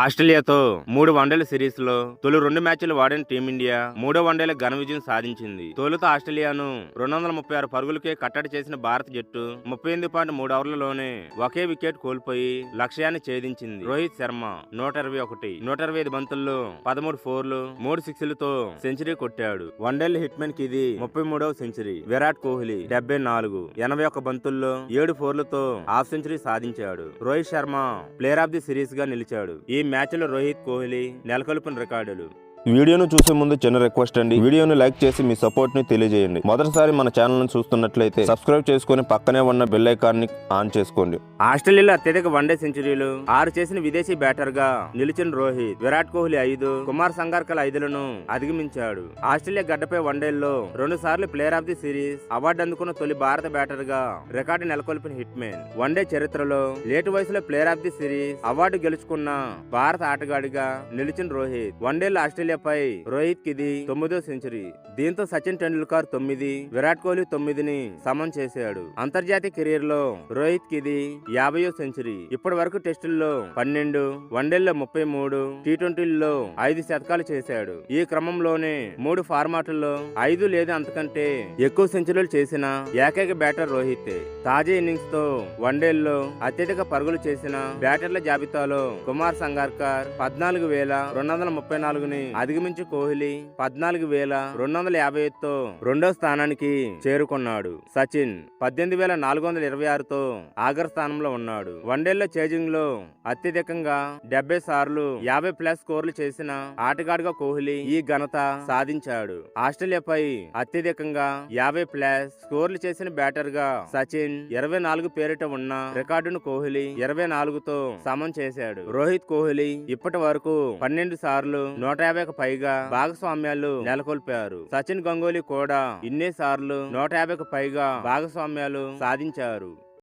ఆస్ట్రేలియాతో మూడు వన్డేల సిరీస్లో తొలి రెండు మ్యాచ్లు వాడిన టీమిండియా మూడో వన్డేల ఘన విజయం సాధించింది. తొలుత ఆస్ట్రేలియాను రెండు వందల ముప్పై ఆరు పరుగులకే కట్టడి చేసిన భారత జట్టు ముప్పై ఎనిమిది పాయింట్ మూడు ఓవర్లలోనే ఒకే వికెట్ కోల్పోయి లక్ష్యాన్ని ఛేదించింది. రోహిత్ శర్మ నూట ఇరవై ఒకటి నూట ఇరవై ఐదు బంతుల్లో పదమూడు ఫోర్లు మూడు సిక్స్లతో సెంచరీ కొట్టాడు. వన్డేల హిట్ మెన్కి ఇది ముప్పై మూడవ సెంచరీ. విరాట్ కోహ్లీ డెబ్బై నాలుగు ఎనభై ఒక్క బంతుల్లో ఏడు ఫోర్లతో హాఫ్ సెంచరీ సాధించాడు. Rohit Sharma player of the సిరీస్గా నిలిచాడు. ఈ ఈ మ్యాచ్లో రోహిత్ కోహ్లీ నెలకొల్పిన రికార్డులు. వీడియోను చూసే ముందు చిన్న రిక్వెస్ట్ అండి. వీడియోను లైక్ చేసి మీ సపోర్ట్ని తెలియజేయండి. మొదటిసారి మన ఛానల్ను చూస్తున్నట్లయితే సబ్స్క్రైబ్ చేసుకుని పక్కనే ఉన్న బెల్ ఐకాన్ని ఆన్ చేసుకోండి. ఆస్ట్రేలియాలో అత్యధిక వన్డే సెంచరీలు ఆరు చేసిన విదేశీ బ్యాటర్గా నిలిచిన రోహిత్ విరాట్ కోహ్లీ ఐదు కుమార్ సంగార్కల్ ఐదులను అధిగమించాడు. ఆస్ట్రేలియా గడ్డపై వన్డేల్లో రెండు సార్లు player of the series award అందుకున్న తొలి భారత బ్యాటర్గా రికార్డు నెలకొల్పిన హిట్ మ్యాన్ వన్డే చరిత్రలో లేటు వయసులో player of the series award గెలుచుకున్న భారత ఆటగాడిగా నిలిచిన రోహిత్ వన్డేలో ఆస్ట్రేలియాపై రోహిత్ కిది తొమ్మిదో సెంచరీ. దీంతో సచిన్ టెండూల్కర్ తొమ్మిది విరాట్ కోహ్లీ తొమ్మిదిని సమం చేశాడు. అంతర్జాతీయ కెరీర్లో రోహిత్ కిది యాభయో సెంచరీ. ఇప్పటి వరకు టెస్టుల్లో పన్నెండు వన్డేల్లో ముప్పై మూడు టీ ట్వంటీల్లో ఐదు శతకాలు చేశాడు. ఈ క్రమంలోనే మూడు ఫార్మాట్లలో ఐదు లేదా అంతకంటే ఎక్కువ సెంచరీలు చేసిన ఏకైక బ్యాటర్ రోహిత్ తాజా ఇన్నింగ్స్తో వన్డేల్లో అత్యధిక పరుగులు చేసిన బ్యాటర్ల జాబితాలో కుమార్ సంగార్కర్ పద్నాలుగు వేల రెండు వందల ముప్పై నాలుగుని అధిగమించి కోహ్లీ పద్నాలుగు వేల రెండు వందల యాభై ఐదుతో రెండో స్థానానికి చేరుకున్నాడు. సచిన్ పద్దెనిమిది వేల నాలుగు వందల ఇరవై ఆరుతో ఆఖరి స్థానంలో ఉన్నాడు. వన్డేల్లో చేజింగ్లో అత్యధికంగా డెబ్బై సార్లు యాభై ప్లస్ స్కోర్లు చేసిన ఆటగాడుగా కోహ్లీ ఈ ఘనత సాధించాడు. ఆస్ట్రేలియాపై అత్యధికంగా యాభై ప్లస్ స్కోర్లు చేసిన బ్యాటర్గా సచిన్ ఇరవై నాలుగు పేరిట ఉన్న రికార్డును కోహ్లీ ఇరవై నాలుగుతో సమం చేశాడు. రోహిత్ కోహ్లీ ఇప్పటి వరకు పన్నెండు సార్లు నూట యాభై వందలకు పైగా భాగస్వామ్యాలు నెలకొల్పారు. సచిన్ గంగోలీ కూడా ఇన్నేసార్లు నూట యాభైకు పైగా భాగస్వామ్యాలు సాధించారు.